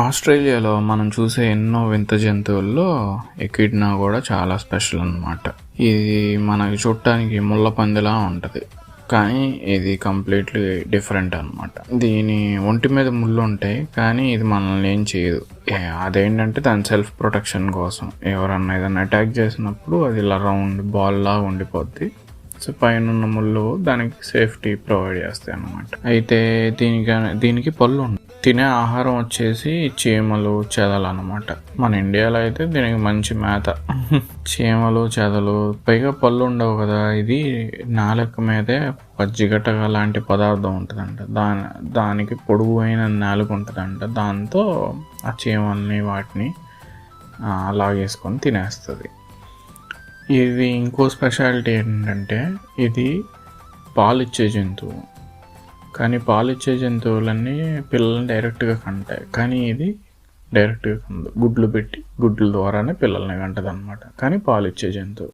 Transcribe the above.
ఆస్ట్రేలియాలో మనం చూసే ఎన్నో వింత జంతువుల్లో ఎకిడ్నా కూడా చాలా స్పెషల్ అన్నమాట. ఇది మనకి చూడటానికి ముళ్ళ పందిలా ఉంటుంది. కానీ ఇది కంప్లీట్లీ డిఫరెంట్ అనమాట దీని ఒంటి మీద ముళ్ళు ఉంటాయి కానీ ఇది మనల్ని ఏం చేయదు. అదేంటంటే దాని సెల్ఫ్ ప్రొటెక్షన్ కోసం. ఎవరన్నా ఏదైనా అటాక్ చేసినప్పుడు అది ఇలా రౌండ్ బాల్ లా ఉండిపోద్ది. సో పైన ఉన్న ముళ్ళు దానికి సేఫ్టీ ప్రొవైడ్ చేస్తాయి అన్నమాట. అయితే దీనికి దీనికి పళ్ళు ఉండవు తినే ఆహారం వచ్చేసి చీమలు చెదలు అనమాట మన ఇండియాలో అయితే దీనికి మంచి మేత. చీమలు చెదలు పైగా పళ్ళు ఉండవు కదా. ఇది నాలుక మీదే పజ్జిగట్టగా లాంటి పదార్థం ఉంటుందంట. దాని దానికి పొడుగు అయిన నాలుగు ఉంటుందంట. దాంతో ఆ చీమల్ని వాటిని అలాగేసుకొని లాగేసుకొని తినేస్తుంది. ఇది ఇంకో స్పెషాలిటీ ఏంటంటే ఇది పాలిచ్చే జంతువు. కానీ పాలిచ్చే జంతువులన్నీ పిల్లల్ని డైరెక్ట్గా కంటాయి. కానీ ఇది డైరెక్ట్గా కందు. గుడ్లు పెట్టి గుడ్ల ద్వారానే పిల్లల్ని కంటది అనమాట కానీ పాలిచ్చే జంతువు.